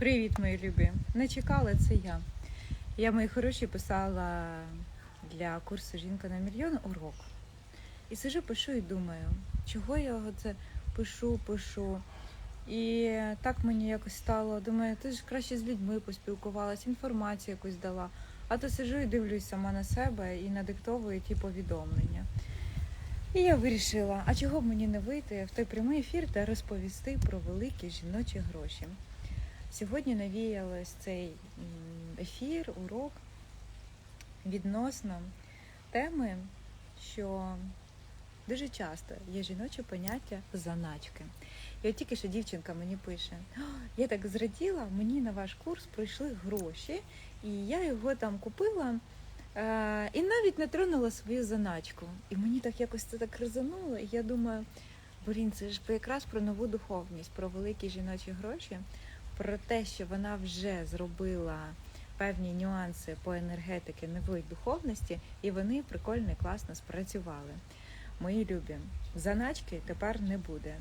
Привіт, мої любі! Не чекала, це я. Я мої хороші писала для курсу Жінка на мільйон урок. І сижу, пишу і думаю, чого я це пишу, пишу. І так мені якось стало. Думаю, ти ж краще з людьми поспілкувалась, інформацію якусь дала. А то сижу і дивлюсь сама на себе і надиктовую ті повідомлення. І я вирішила, а чого б мені не вийти в той прямий ефір та розповісти про великі жіночі гроші. Сьогодні навіялось цей ефір, урок відносно теми, що дуже часто є жіноче поняття заначки. І от тільки що дівчинка мені пише: я так зраділа, мені на ваш курс прийшли гроші, і я його там купила. Е, і навіть не тронула свою заначку. І мені так якось це так резонуло. І я думаю, блін, це ж якраз про нову духовність, про великі жіночі гроші, про те, що вона вже зробила певні нюанси по енергетики нової духовності, і вони прикольно і класно спрацювали. Мої любі, заначки тепер не буде.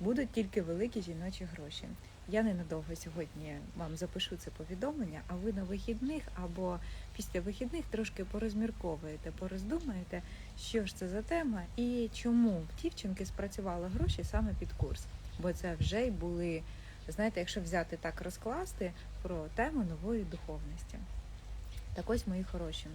Будуть тільки великі жіночі гроші. Я ненадовго сьогодні вам запишу це повідомлення, а ви на вихідних або після вихідних трошки порозмірковуєте, пороздумаєте, що ж це за тема і чому в дівчинки спрацювали гроші саме під курс. Бо це вже й були, знаєте, якщо взяти так розкласти про тему нової духовності. Так ось мої хороші.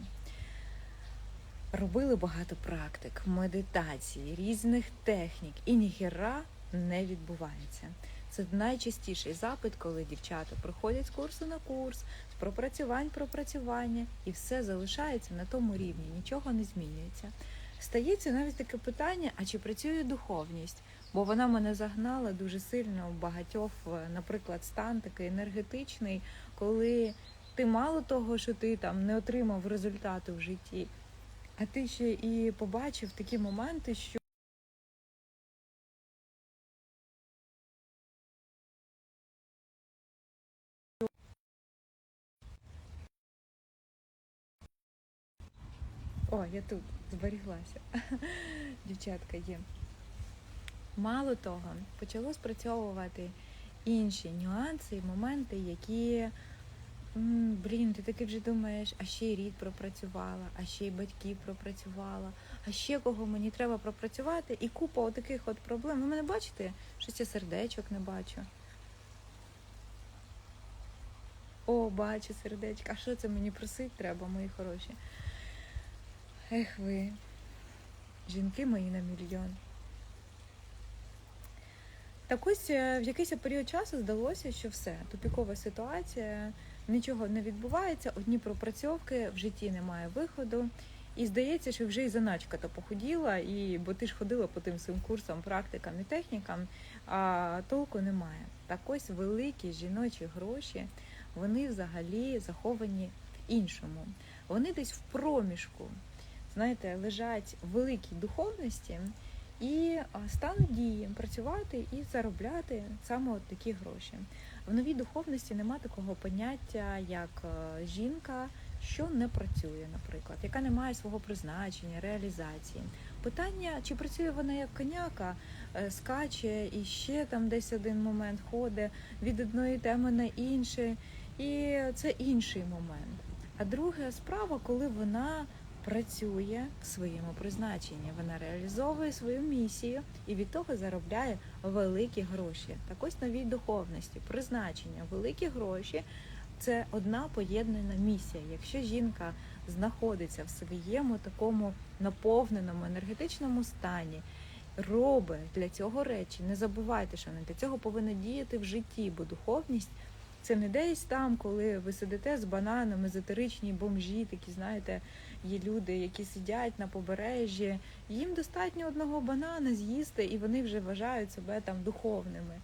Робили багато практик, медитацій, різних технік, і ніхера не відбувається. Це найчастіший запит, коли дівчата проходять з курсу на курс, з пропрацювань пропрацювання, і все залишається на тому рівні, нічого не змінюється. Стається навіть таке питання: а чи працює духовність? Бо вона мене загнала дуже сильно в багатьох, е, наприклад, стан такий енергетичний, коли ти мало того, що ти там не отримав результату в житті, а ти ще і побачив такі моменти, що. О, я тут зберіглася. Дівчатка є. Мало того, почало спрацьовувати інші нюанси і моменти, які, блін, ти таки вже думаєш, а ще й рід пропрацювала, а ще й батьків пропрацювала, а ще кого мені треба пропрацювати, і купа отаких от проблем. Ви мене бачите? Щось я сердечок не бачу. О, бачу сердечко. А що це мені просить треба, мої хороші? Ех ви, жінки мої на мільйон. Так ось е, в якийсь період часу здалося, що все, тупікова ситуація, нічого не відбувається, одні пропрацьовки, в житті немає виходу. І здається, що вже і заначка то похуділа, і бо ти ж ходила по тим своїм курсам, практикам і технікам, а толку немає. Так ось великі жіночі гроші, вони взагалі заховані в іншому. Вони десь в проміжку знаєте, лежать в великій духовності і а, стануть дієм працювати і заробляти саме от такі гроші. В новій духовності нема такого поняття, як е, жінка, що не працює, наприклад, яка не має свого призначення, реалізації. Питання, чи працює вона як коняка, е, скаче і ще там десь один момент ходить від одної теми на інше, і це інший момент. А друга справа, коли вона працює в своєму призначенні, вона реалізовує свою місію і від того заробляє великі гроші. Так ось новій духовності, призначення, великі гроші це одна поєднана місія. Якщо жінка знаходиться в своєму такому наповненому енергетичному стані. Робить для цього речі, не забувайте, що вона для цього повинна діяти в житті, бо духовність це не десь там, коли ви сидите з бананами, езотеричні бомжі, такі, знаєте, є люди, які сидять на побережжі. Їм достатньо одного банана з'їсти, і вони вже вважають себе там духовними.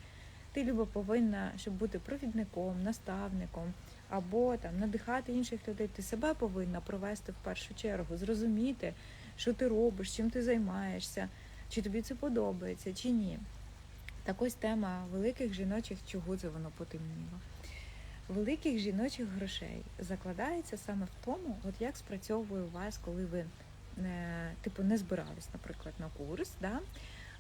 Ти любо повинна, щоб бути провідником, наставником або там надихати інших людей. Ти себе повинна провести в першу чергу, зрозуміти, що ти робиш, чим ти займаєшся, чи тобі це подобається, чи ні. Так ось тема великих жіночих, чого це воно потемніло. Великих жіночих грошей закладається саме в тому, от як спрацьовує у вас, коли ви не, типу не збирались, наприклад, на курс, да?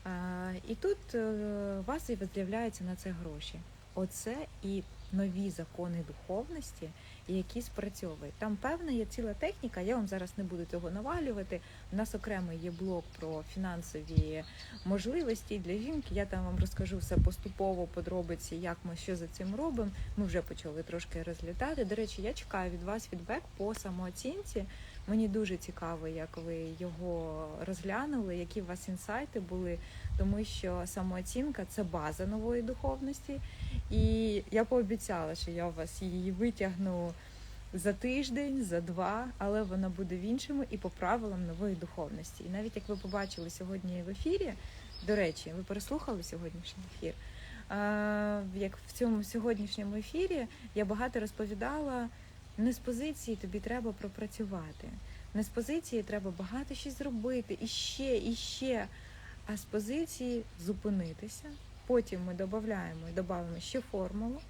а, і тут е, у вас і з'являються на це гроші. Оце і нові закони духовності, які спрацьовують. Там певна є ціла техніка. Я вам зараз не буду цього навалювати. У нас окремо є блок про фінансові можливості для жінки. Я там вам розкажу все поступово, подробиці, як ми що за цим робимо. Ми вже почали трошки розглядати. До речі, я чекаю від вас фідбек по самооцінці. Мені дуже цікаво, як ви його розглянули, які у вас інсайти були, тому що самооцінка це база нової духовності. І я пообіцяла, що я вас її витягну за тиждень, за два, але вона буде в іншому і по правилам нової духовності. І навіть як ви побачили сьогодні в ефірі, до речі, ви переслухали сьогоднішній ефір. Як в цьому сьогоднішньому ефірі я багато розповідала. Не з позиції тобі треба пропрацювати. Не з позиції треба багато щось зробити, і ще, і ще. А з позиції зупинитися. Потім ми додаємо і додаємо ще формулу.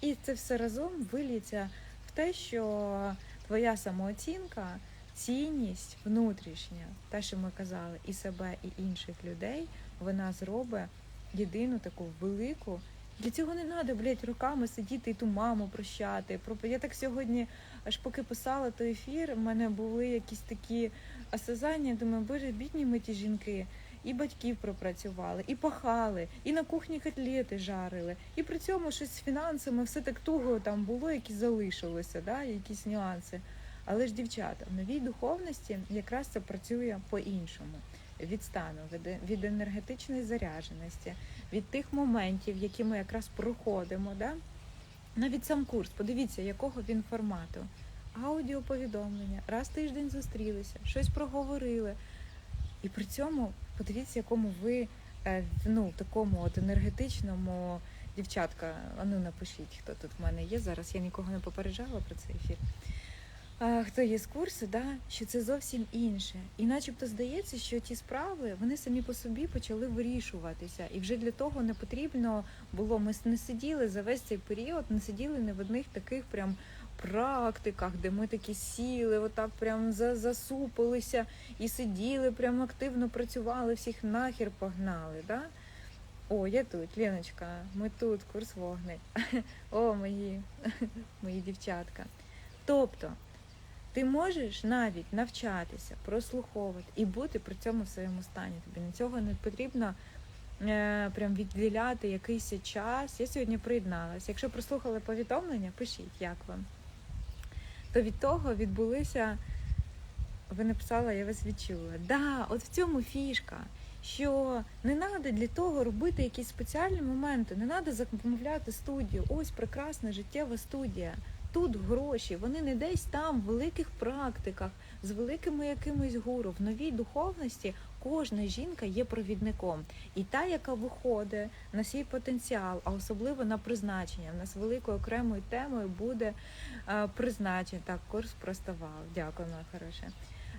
І це все разом виліться в те, що твоя самооцінка, цінність внутрішня, те, що ми казали, і себе, і інших людей, вона зробить єдину таку велику. Для цього не треба, блядь, руками сидіти і ту маму прощати. Я так сьогодні, аж поки писала той ефір, в мене були якісь такі осязання. Думаю, боже, бідні ми ті жінки. І батьків пропрацювали, і пахали, і на кухні котлети жарили. І при цьому щось з фінансами все так туго там було, які залишилося, да, якісь нюанси. Але ж, дівчата, в новій духовності якраз це працює по-іншому. Від стану, від енергетичної зарядженості, від тих моментів, які ми якраз проходимо. Да? Навіть сам курс, подивіться, якого він формату. Аудіоповідомлення, раз тиждень зустрілися, щось проговорили. І при цьому подивіться, якому ви ну, такому от енергетичному дівчатка, а ну напишіть, хто тут в мене є зараз. Я нікого не попереджала про цей ефір. Хто є з курсу, да, що це зовсім інше. І начебто здається, що ті справи вони самі по собі почали вирішуватися. І вже для того не потрібно було. Ми не сиділи за весь цей період, не сиділи не в одних таких прям практиках, де ми такі сіли, отак прям засупилися і сиділи, прям активно працювали, всіх нахер погнали. Да? О, я тут, Леночка, ми тут, курс вогник. О, мої, мої дівчатка. Тобто. Ти можеш навіть навчатися, прослуховувати і бути при цьому в своєму стані. Тобі на цього не потрібно е, прям відділяти якийсь час. Я сьогодні приєдналася. Якщо прослухали повідомлення, пишіть, як вам. То від того відбулися, ви написали, я вас відчула. Да, от в цьому фішка, що не треба для того робити якісь спеціальні моменти, не треба замовляти студію. Ось прекрасна життєва студія тут гроші, вони не десь там, в великих практиках, з великими якимись гуру. В новій духовності кожна жінка є провідником. І та, яка виходить на свій потенціал, а особливо на призначення. У нас великою окремою темою буде е, призначення. Так, курс проставав. Дякую, моя хороша.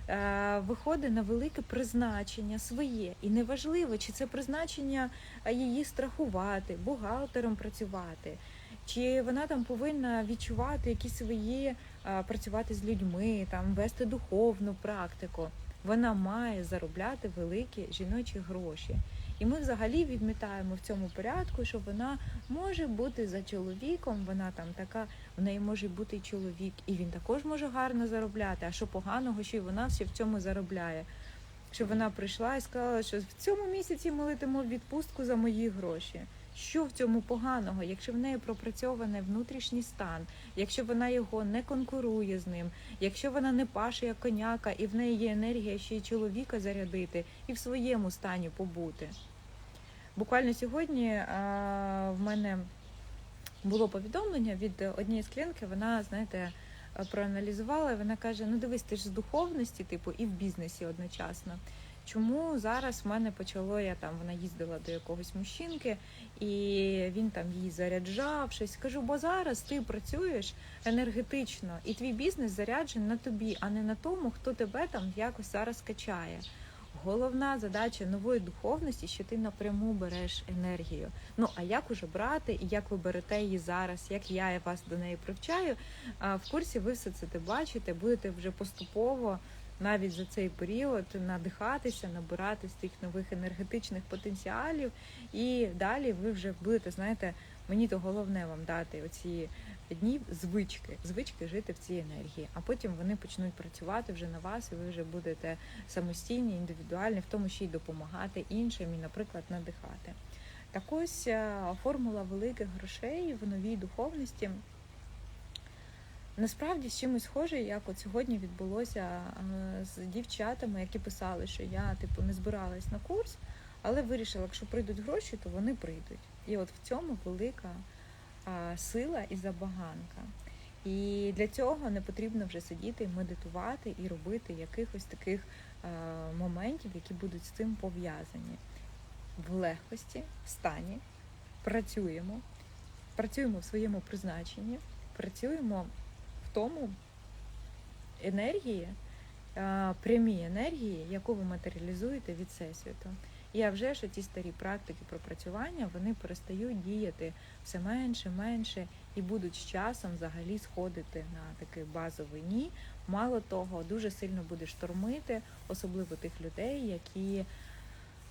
Е, виходить на велике призначення своє, і неважливо, чи це призначення її страхувати, бухгалтером працювати, чи вона там повинна відчувати якісь свої працювати з людьми, там вести духовну практику. Вона має заробляти великі жіночі гроші. І ми взагалі відмітаємо в цьому порядку, що вона може бути за чоловіком, вона там така, в неї може бути чоловік, і він також може гарно заробляти. А що поганого, що й вона ще в цьому заробляє. Що вона прийшла і сказала, що в цьому місяці ми відпустку за мої гроші. Що в цьому поганого, якщо в неї пропрацьований внутрішній стан, якщо вона його не конкурує з ним, якщо вона не паше як коняка, і в неї є енергія ще й чоловіка зарядити і в своєму стані побути. Буквально сьогодні а, в мене було повідомлення від однієї з клієнтки, вона, знаєте, проаналізувала, і вона каже: Ну, дивись, ти ж з духовності, типу, і в бізнесі одночасно. Чому зараз в мене почало я там, вона їздила до якогось мужчинки, і він там її заряджав щось. Кажу, бо зараз ти працюєш енергетично, і твій бізнес заряджений на тобі, а не на тому, хто тебе там якось зараз качає. Головна задача нової духовності, що ти напряму береш енергію. Ну а як уже брати і як ви берете її зараз, як я вас до неї привчаю, в курсі ви все це бачите, будете вже поступово навіть за цей період надихатися, набирати з тих нових енергетичних потенціалів, і далі ви вже будете, знаєте, Мені то головне вам дати оці дні звички, звички жити в цій енергії, а потім вони почнуть працювати вже на вас, і ви вже будете самостійні, індивідуальні, в тому ще й допомагати іншим і, наприклад, надихати. Так ось е, формула великих грошей в новій духовності. Насправді з чимось схоже, як от сьогодні відбулося е, з дівчатами, які писали, що я типу не збиралась на курс, але вирішила, якщо прийдуть гроші, то вони прийдуть. І от в цьому велика сила і забаганка. І для цього не потрібно вже сидіти, медитувати і робити якихось таких а, моментів, які будуть з цим пов'язані. В легкості, в стані, працюємо, працюємо в своєму призначенні, працюємо тому енергії, а, прямій енергії, яку ви матеріалізуєте від всесвіту. І а вже ж ті старі практики пропрацювання вони перестають діяти все менше, менше і будуть з часом взагалі сходити на такий базовий ні. Мало того, дуже сильно буде штормити, особливо тих людей, які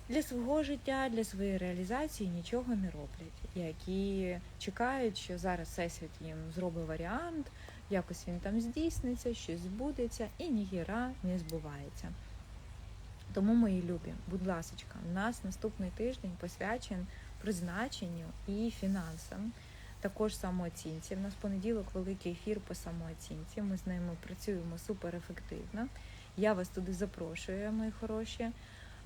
для свого життя, для своєї реалізації нічого не роблять, які чекають, що зараз всесвіт їм зробить варіант, якось він там здійсниться, щось збудеться, і ніхіра не збувається. Тому, мої любі, будь ласка, у нас наступний тиждень посвячен призначенню і фінансам, також самооцінці. У нас понеділок великий ефір по самооцінці. Ми з ними працюємо супер ефективно. Я вас туди запрошую, мої хороші.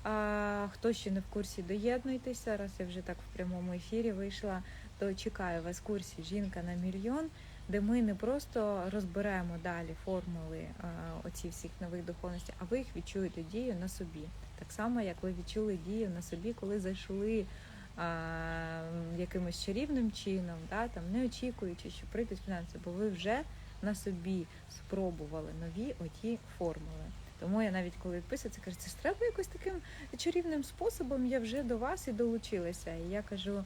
А хто ще не в курсі, доєднуйтеся. Раз я вже так в прямому ефірі вийшла, то чекаю вас в курсі Жінка на мільйон де ми не просто розберемо далі формули оці всіх нових духовностей, а ви їх відчуєте дію на собі. Так само, як ви відчули дію на собі, коли зайшли а, якимось чарівним чином, да, там, не очікуючи, що прийдуть фінанси, бо ви вже на собі спробували нові оті формули. Тому я навіть коли відписується, кажу, це ж треба якось таким чарівним способом, я вже до вас і долучилася. І я кажу.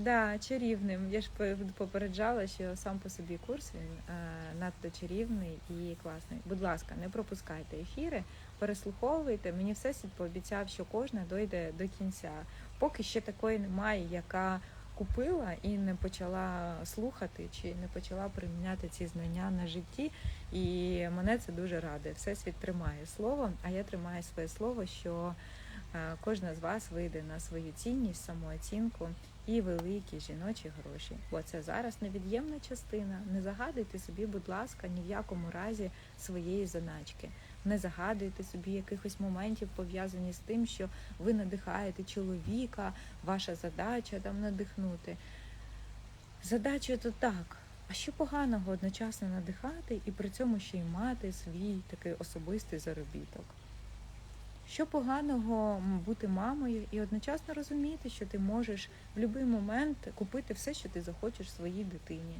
Да, чарівним. Я ж попереджала, що сам по собі курс він е, надто чарівний і класний. Будь ласка, не пропускайте ефіри, переслуховуйте. Мені все пообіцяв, що кожна дойде до кінця. Поки ще такої немає, яка купила і не почала слухати чи не почала приміняти ці знання на житті. І мене це дуже радує. Всесвіт тримає слово, а я тримаю своє слово, що е, кожна з вас вийде на свою цінність, самооцінку і великі жіночі гроші. Бо це зараз невід'ємна частина. Не загадуйте собі, будь ласка, ні в якому разі своєї заначки. Не загадуйте собі якихось моментів пов'язані з тим, що ви надихаєте чоловіка, ваша задача там надихнути. Задача то так. А що поганого одночасно надихати і при цьому ще й мати свій такий особистий заробіток? Що поганого бути мамою і одночасно розуміти, що ти можеш в будь-який момент купити все, що ти захочеш своїй дитині.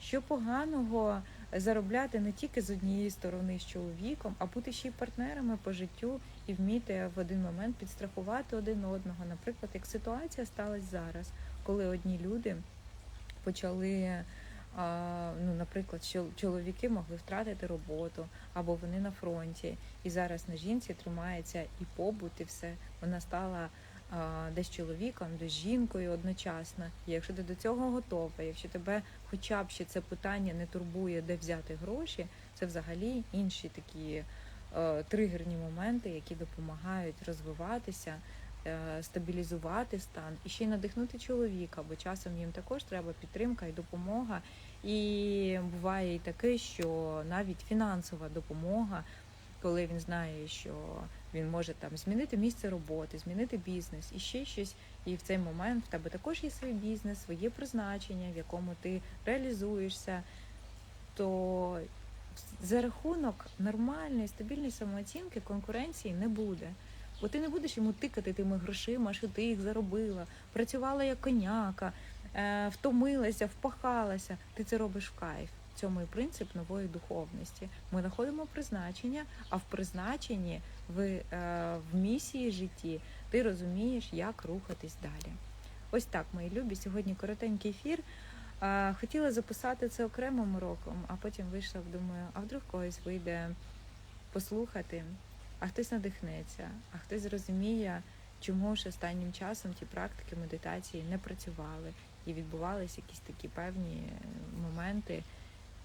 Що поганого заробляти не тільки з однієї сторони з чоловіком, а бути ще й партнерами по життю і вміти в один момент підстрахувати один одного. Наприклад, як ситуація сталася зараз, коли одні люди почали ну, наприклад, чоловіки могли втратити роботу або вони на фронті, і зараз на жінці тримається і побут, і все. Вона стала десь чоловіком, десь жінкою одночасно. І якщо ти до цього готова, якщо тебе хоча б ще це питання не турбує, де взяти гроші, це взагалі інші такі е, тригерні моменти, які допомагають розвиватися. Е, стабілізувати стан і ще й надихнути чоловіка, бо часом їм також треба підтримка і допомога. І буває і таке, що навіть фінансова допомога, коли він знає, що він може там змінити місце роботи, змінити бізнес і ще щось. І в цей момент в тебе також є свій бізнес, своє призначення, в якому ти реалізуєшся, то за рахунок нормальної, стабільної самооцінки конкуренції не буде. Бо ти не будеш йому тикати тими грошима, що ти їх заробила, працювала як коняка, е, втомилася, впахалася. Ти це робиш в кайф. Цьому і принцип нової духовності. Ми знаходимо призначення, а в призначенні в, е, в місії житті ти розумієш, як рухатись далі. Ось так, мої любі. Сьогодні коротенький ефір. Е, хотіла записати це окремим уроком, а потім вийшла, думаю, а вдруг когось вийде послухати а хтось надихнеться, а хтось зрозуміє, чому ж останнім часом ті практики медитації не працювали, і відбувалися якісь такі певні е, моменти.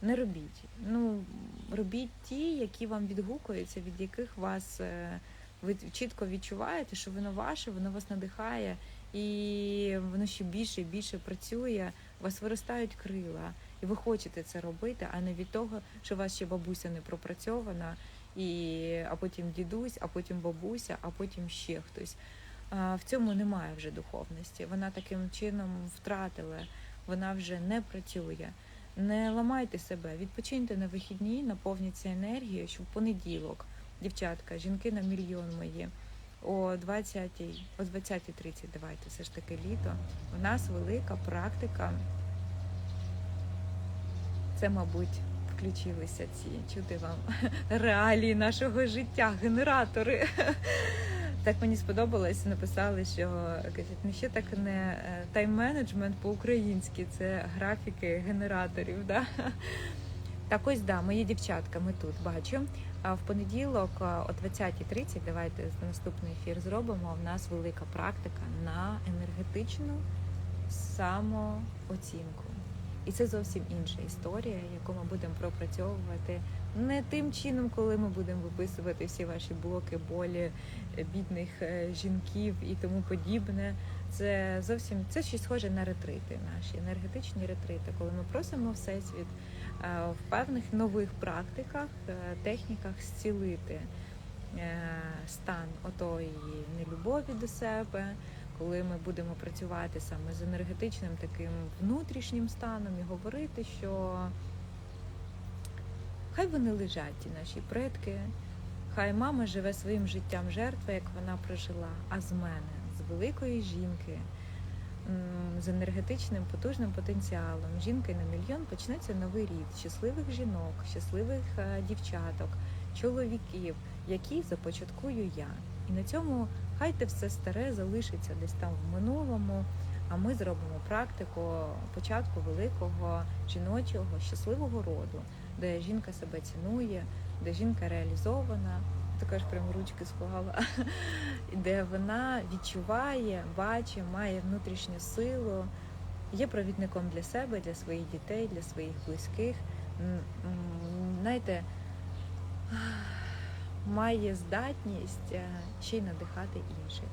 Не робіть. Ну робіть ті, які вам відгукуються, від яких вас е, ви чітко відчуваєте, що воно ваше, воно вас надихає, і воно ще більше і більше працює. У вас виростають крила, і ви хочете це робити, а не від того, що у вас ще бабуся не пропрацьована, і а потім дідусь, а потім бабуся, а потім ще хтось. В цьому немає вже духовності. Вона таким чином втратила, вона вже не працює. Не ламайте себе, відпочиньте на вихідні, наповніться енергією, що в понеділок, дівчатка, жінки на мільйон мої, о 20 о 20.30, давайте все ж таки літо. У нас велика практика. Це, мабуть, включилися ці чути вам реалії нашого життя, генератори. Так мені сподобалось, написали, що кажуть, ну ще так не е, тайм-менеджмент по-українськи, це графіки генераторів. Да? Так ось да, мої дівчатка, ми тут бачу. А в понеділок о 20.30, давайте наступний ефір зробимо. У нас велика практика на енергетичну самооцінку. І це зовсім інша історія, яку ми будемо пропрацьовувати не тим чином, коли ми будемо виписувати всі ваші блоки болі бідних е, жінків і тому подібне. Це зовсім це щось схоже на ретрити, наші енергетичні ретрити, коли ми просимо всесвіт е, в певних нових практиках, е, техніках зцілити стан отої нелюбові до себе, коли ми будемо працювати саме з енергетичним таким внутрішнім станом і говорити, що хай вони лежать, ті наші предки, хай мама живе своїм життям жертва, як вона прожила, а з мене, з великої жінки, з енергетичним потужним потенціалом, жінки на мільйон почнеться новий рід щасливих жінок, щасливих е, дівчаток, чоловіків, які започаткую я. І на цьому хай те все старе залишиться десь там в минулому. А ми зробимо практику початку великого жіночого щасливого роду, де жінка себе цінує, де жінка реалізована, також прям ручки склала, де вона відчуває, бачить, має внутрішню силу, є провідником для себе, для своїх дітей, для своїх близьких. Знаєте, має здатність е, ще й надихати інших.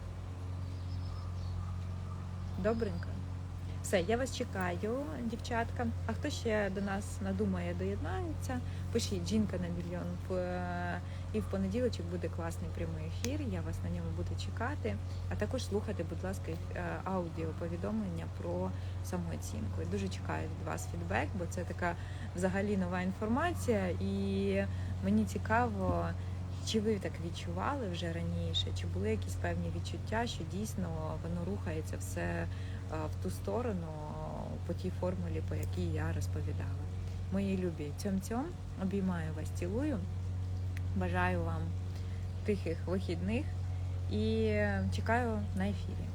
Добренько. Все, я вас чекаю, дівчатка. А хто ще до нас надумає, доєднається, пишіть жінка на мільйон е, і в понеділочок буде класний прямий ефір. Я вас на ньому буду чекати. А також слухайте, будь ласка, е, аудіо повідомлення про самооцінку. Дуже чекаю від вас фідбек, бо це така взагалі нова інформація, і мені цікаво. Чи ви так відчували вже раніше? Чи були якісь певні відчуття, що дійсно воно рухається все е, в ту сторону по тій формулі, по якій я розповідала? Мої любі, цьом-цьом, обіймаю вас, цілую. Бажаю вам тихих вихідних і чекаю на ефірі.